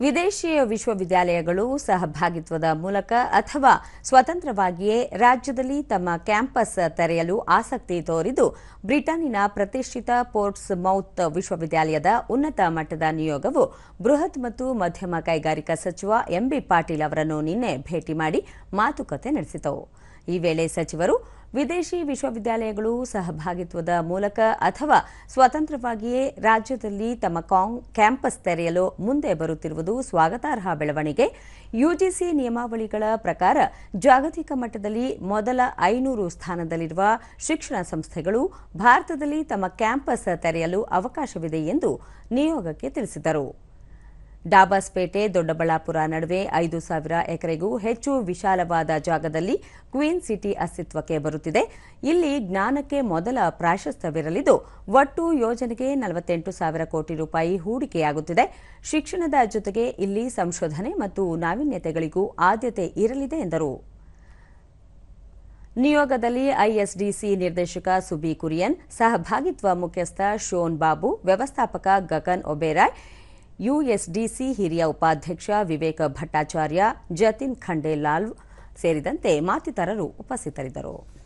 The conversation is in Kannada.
ವಿದೇಶಿ ವಿಶ್ವವಿದ್ಯಾಲಯಗಳು ಸಹಭಾಗಿತ್ವದ ಮೂಲಕ ಅಥವಾ ಸ್ವತಂತ್ರವಾಗಿಯೇ ರಾಜ್ಯದಲ್ಲಿ ತಮ್ಮ ಕ್ಯಾಂಪಸ್ ತೆರೆಯಲು ಆಸಕ್ತಿ ತೋರಿದ್ದು, ಬ್ರಿಟನ್ನಿನ ಪ್ರತಿಷ್ಠಿತ ಪೋರ್ಟ್ಸ್ ಮೌತ್ ವಿಶ್ವವಿದ್ಯಾಲಯದ ಉನ್ನತ ಮಟ್ಟದ ನಿಯೋಗವು ಬೃಹತ್ ಮತ್ತು ಮಧ್ಯಮ ಕೈಗಾರಿಕಾ ಸಚಿವ ಎಂಬಿ ಪಾಟೀಲ್ ಅವರನ್ನು ನಿನ್ನೆ ಭೇಟಿ ಮಾಡಿ ಮಾತುಕತೆ ನಡೆಸಿತು. ಈ ವೇಳೆ ಸಚಿವರು ವಿದೇಶಿ ವಿಶ್ವವಿದ್ಯಾಲಯಗಳು ಸಹಭಾಗಿತ್ವದ ಮೂಲಕ ಅಥವಾ ಸ್ವತಂತ್ರವಾಗಿಯೇ ರಾಜ್ಯದಲ್ಲಿ ತಮ್ಮ ಕ್ಯಾಂಪಸ್ ತೆರೆಯಲು ಮುಂದೆ ಬರುತ್ತಿರುವುದು ಸ್ವಾಗತಾರ್ಹ ಬೆಳವಣಿಗೆ. ಯುಜಿಸಿ ನಿಯಮಾವಳಿಗಳ ಪ್ರಕಾರ ಜಾಗತಿಕ ಮಟ್ಟದಲ್ಲಿ ಮೊದಲ ಐನೂರು ಸ್ಥಾನದಲ್ಲಿರುವ ಶಿಕ್ಷಣ ಸಂಸ್ಥೆಗಳು ಭಾರತದಲ್ಲಿ ತಮ್ಮ ಕ್ಯಾಂಪಸ್ ತೆರೆಯಲು ಅವಕಾಶವಿದೆ ಎಂದು ನಿಯೋಗಕ್ಕೆ ತಿಳಿಸಿದರು. ಡಾಬಾಸ್ಪೇಟೆ ದೊಡ್ಡಬಳ್ಳಾಪುರ ನಡುವೆ ಐದು ಸಾವಿರ ಎಕರೆಗೂ ಹೆಚ್ಚು ವಿಶಾಲವಾದ ಜಾಗದಲ್ಲಿ ಕ್ವೀನ್ ಸಿಟಿ ಅಸ್ತಿತ್ವಕ್ಕೆ ಬರುತ್ತಿದೆ. ಇಲ್ಲಿ ಜ್ಞಾನಕ್ಕೆ ಮೊದಲ ಪ್ರಾಶಸ್ತ್ಯವಿರಲಿದ್ದು, ಒಟ್ಟು ಯೋಜನೆಗೆ ನಲವತ್ತೆಂಟು ಸಾವಿರ ಕೋಟಿ ರೂಪಾಯಿ ಹೂಡಿಕೆಯಾಗುತ್ತಿದೆ. ಶಿಕ್ಷಣದ ಜೊತೆಗೆ ಇಲ್ಲಿ ಸಂಶೋಧನೆ ಮತ್ತು ನಾವೀನ್ಯತೆಗಳಿಗೂ ಆದ್ಯತೆ ಇರಲಿದೆ ಎಂದರು. ನಿಯೋಗದಲ್ಲಿ ಐಎಸ್ಡಿಸಿ ನಿರ್ದೇಶಕ ಸುಬಿ ಕುರಿಯನ್, ಸಹಭಾಗಿತ್ವ ಮುಖ್ಯಸ್ಥ ಶೋನ್ ಬಾಬು, ವ್ಯವಸ್ಥಾಪಕ ಗಗನ್ ಒಬೇರಾಯ್ ಯುಎಸ್ಡಿಸಿ ಹಿರಿಯ ಉಪಾಧ್ಯಕ್ಷ ವಿವೇಕ ಭಟ್ಟಾಚಾರ್ಯ ಜತಿನ್ ಖಂಡೇಲಾಲ್ ಸೇರಿದಂತೆ ಮತ್ತಿತರರು ಉಪಸ್ಥಿತರಿದ್ದರು.